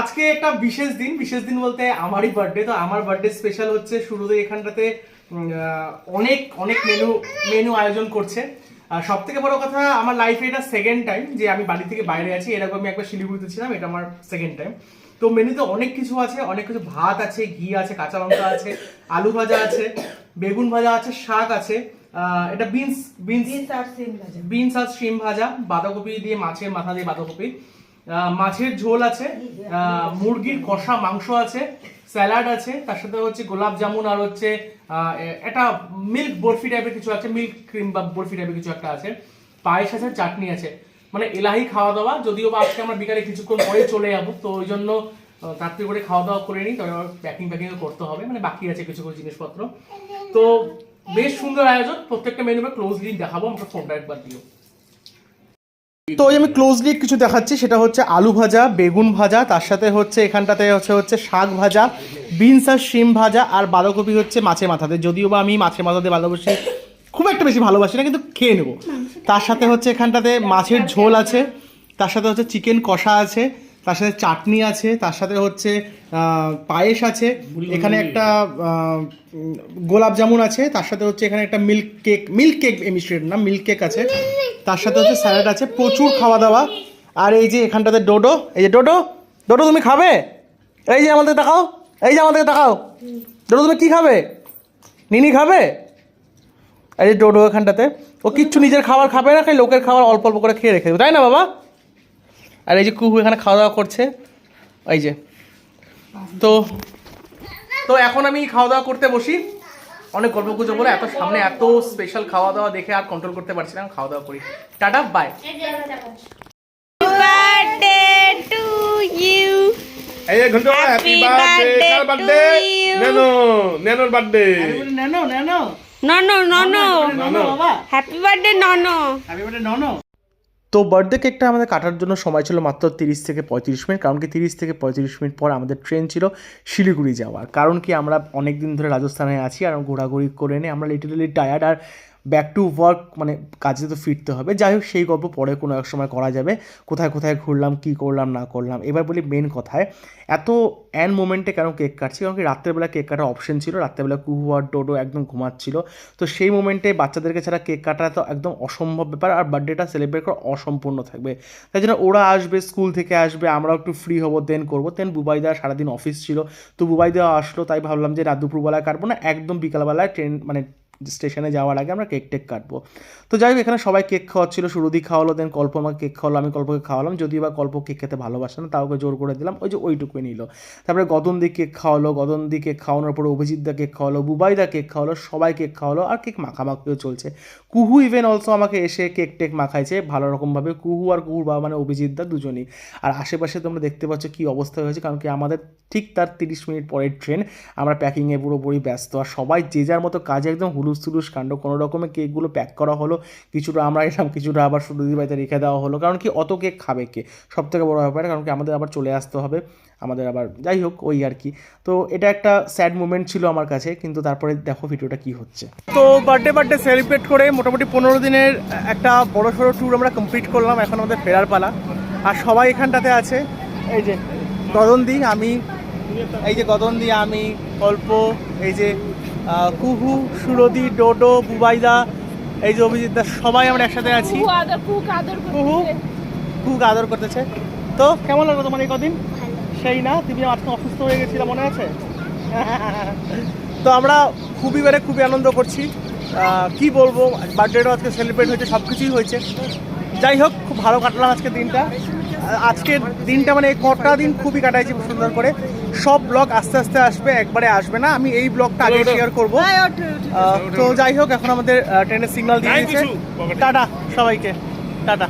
আজকে একটা বিশেষ দিন বিশেষ দিন বলতে আমারই বার্থডে তো আমার বার্থডে স্পেশাল হচ্ছে শুরুতে এখানটাতে অনেক অনেক মেনু মেনু আয়োজন করছে। আর সব থেকে বড় কথা আমার লাইফে এটা সেকেন্ড টাইম যে আমি বাড়ি থেকে বাইরে আছি এরকম আমি একবার শিলিগুড়িতে ছিলাম এটা আমার সেকেন্ড টাইম তো মেনুতে অনেক কিছু আছে অনেক কিছু ভাত আছে ঘি আছে কাঁচা লঙ্কা আছে আলু ভাজা আছে বেগুন ভাজা আছে শাক আছে এটা বিনস বিনস বিনস আর সিম ভাজা। বিনস আর শিম ভাজা বাঁধাকপি দিয়ে মাছের মাথা দিয়ে বাঁধাকপি। মাছের ঝোল আছে মুরগির কষা মাংস আছে, স্যালাড আছে, তার সাথে হচ্ছে গোলাপ জামুন আর হচ্ছে একটা মিল্ক বরফি টাইপের কিছু আছে, মিল্ক ক্রিম বা বরফি টাইপের কিছু একটা আছে, পায়েস আছে, চাটনি আছে মানে এলাহি খাওয়া দাওয়া যদিও বা আজকে আমরা বিকালে কিছুক্ষণ পরে চলে যাব, তো ওই জন্য তাড়াতাড়ি করে খাওয়া দাওয়া করে নিই, তবে প্যাকিং প্যাকিং করতে হবে মানে বাকি আছে কিছু কিছু জিনিসপত্র। তো বেশ সুন্দর আয়োজন, প্রত্যেকটা মেনু ক্লোজলি দেখাবো, আমাকে ফোনটা একবার দিও। তো আমি ক্লোজলি কিছু দেখাচ্ছি, সেটা হচ্ছে আলু ভাজা, বেগুন ভাজা, তার সাথে হচ্ছে এখানটাতে হচ্ছে হচ্ছে শাক ভাজা, বিনস আর শিম ভাজা আর বাঁধাকপি হচ্ছে মাছের মাথাতে। যদিও বা আমি মাছের মাথাতে ভালোবাসি, খুব একটা বেশি ভালোবাসি না, কিন্তু খেয়ে নেব। তার সাথে হচ্ছে এখানটাতে মাছের ঝোল আছে, তার সাথে হচ্ছে চিকেন কষা আছে তার সাথে চাটনি আছে তার সাথে হচ্ছে পায়েস আছে এখানে একটা গোলাপ জামুন আছে তার সাথে হচ্ছে এখানে একটা মিল্ক কেক মিল্ক কেক এমিস্ট্রেট না মিল্ক কেক আছে। তার সাথে হচ্ছে স্যালাড আছে প্রচুর খাওয়া দাওয়া আর এই যে এখানটাতে ডোডো এই যে ডোডো ডোডো তুমি খাবে? এই যে আমাদের দেখাও এই যে আমাদের দেখাও ডোডো তুমি কি খাবে? নিনি খাবে? এই যে ডোডো এখানটাতে ও কিচ্ছু নিজের খাবার খাবে না খাই লোকের খাবার অল্প অল্প করে খেয়ে রেখে দেবে তাই না বাবা? আর এই যে কুহু এখানে খাওয়া দাওয়া করছে এই যে তো তো এখন আমি খাওয়া দাওয়া করতে বসি অনেক গল্প গুজব বলে এত সামনে এত স্পেশাল খাওয়া দাওয়া দেখে আর কন্ট্রোল করতে পারছি না খাওয়া দাওয়া করি tata bye birthday to you. এই ঘণ্টা হ্যাপি Happy বার্থডে birthday কার বার্থডে you. নেনো নেনোর বার্থডে নেনো নেনো. বাবা. হ্যাপি বার্থডে ননো তো বার্থডে কেকটা আমাদের কাটার জন্য সময় ছিল মাত্র তিরিশ থেকে পঁয়ত্রিশ মিনিট, কারণ কি তিরিশ থেকে পঁয়ত্রিশ মিনিট পর আমাদের ট্রেন ছিল শিলিগুড়ি যাওয়ার। কারণ কি আমরা অনেক দিন ধরে রাজস্থানে আছি আর ঘোরাঘুরি করে নিয়ে আমরা লিটারেলি টায়ার্ড আর ব্যাক টু ওয়ার্ক মানে কাজে তো ফিরতে হবে। যাই হোক, সেই গল্প পরে কোনো এক সময় করা যাবে। কোথায় কোথায় ঘুরলাম, কী করলাম, না করলাম, এবার বলি মেন কথায়। এত অ্যান মোমেন্টে কেন কেক কাটছি? কারণ কি রাত্রেবেলা কেক কাটার অপশন ছিল। রাত্রেবেলা কুহু আর ডোডো একদম ঘুমাচ্ছিল। তো সেই মোমেন্টে বাচ্চাদেরকে ছাড়া কেক কাটা তো একদম অসম্ভব ব্যাপার। আর বার্থডেটা সেলিব্রেট করা অসম্পূর্ণ থাকবে। তাই জন্য ওরা আসবে স্কুল থেকে আসবে, আমরাও একটু ফ্রি হব দেন করব। দেন বুবাইদা সারাদিন অফিস ছিল। তো বুবাইদা আসলো, তাই ভাবলাম যে রাত দুপুরবেলায় কাটবো না। একদম বিকালবেলায় ট্রেন মানে স্টেশনে যাওয়ার আগে আমরা কেক টেক কাটবো। তো যাই হোক, এখানে সবাই কেক খাওয়াচ্ছিল শুরুদি খাওয়ালো দেন কল্প আমাকে কেক খাওয়ালো, আমি কল্পকে খাওয়ালাম, যদিও বা কল্প কেক খেতে ভালোবাসে না তাওকে জোর করে দিলাম, ওই যে ওইটুকুই নিল। তারপরে গদনদি কেক খাওয়ালো, গদনদি কেক খাওয়ানোর পরে অভিজিৎদা কেক খাওয়ালো বুবাইদা কেক খাওয়ালো, সবাই কেক খাওয়ালো, আর কেক মাখামাখিও চলছে। কুহু ইভেন অলসো আমাকে এসে কেক টেক মাখাইছে, ভালো রকমভাবে কুহু আর কুহুর বাবা মানে অভিজিৎদা দুজনই। আর আশেপাশে তোমরা দেখতে পাচ্ছ কী অবস্থা হয়েছে, কারণ কি আমাদের ঠিক তার তিরিশ মিনিট পরের ট্রেন, আমরা প্যাকিংয়ে পুরোপুরি ব্যস্ত, আর সবাই যে যার মতো কাজে একদম হুলুস তুলুস কাণ্ড, কোনো রকমের কেকগুলো প্যাক করা হলো, কিছুটা আমরা এলাম কিছুটা আবার সুরদি বাড়িতে রেখে দেওয়া হলো। কারণ কি, অত কেক খাবে কে? সব থেকে বড় ব্যাপার, কারণ কি, আমাদের আবার চলে আসতে হবে, আমাদের আবার যাই হোক, ওই আর কি। তো এটা একটা স্যাড মুমেন্ট ছিল আমার কাছে, কিন্তু তারপরে দেখো ভিডিওটা কি হচ্ছে। তো বার্থডে বার্থডে সেলিব্রেট করে মোটামুটি পনেরো দিনের একটা বড় সড়ো ট্যুর আমরা কমপ্লিট করলাম এখন আমাদের ফেরার পালা। আর সবাই এখানটাতে আছে, এই যে গদনদি আমি, এই যে গদনদি আমি অল্প এই যে কুহু সুরদি ডোডো বুবাইদা এই যে অভিজিৎ দা সবাই আমরা একসাথে আছি। কুহু খুব আদর করতেছে? তো কেমন লাগল তোমার এই কদিন? সেই না তুমি আজকে অসুস্থ হয়ে গেছিলে মনে আছে? তো আমরা খুবই বেড়ে খুবই আনন্দ করছি। আহ, কি বলব বার্থডেটাও আজকে সেলিব্রেট হয়েছে সব কিছুই হয়েছে। যাই হোক খুব ভালো কাটলাম আজকে দিনটা। আজকের দিনটা মানে কটা দিন খুবই কাটাইছি খুব সুন্দর করে। সব ব্লগ আস্তে আস্তে আসবে একবারে আসবে না। আমি এই ব্লগটা আগে শেয়ার করব। তো যাই হোক এখন আমাদের ট্রেনের সিগন্যাল দিয়ে দিয়েছে। টাটা সবাইকে টাটা।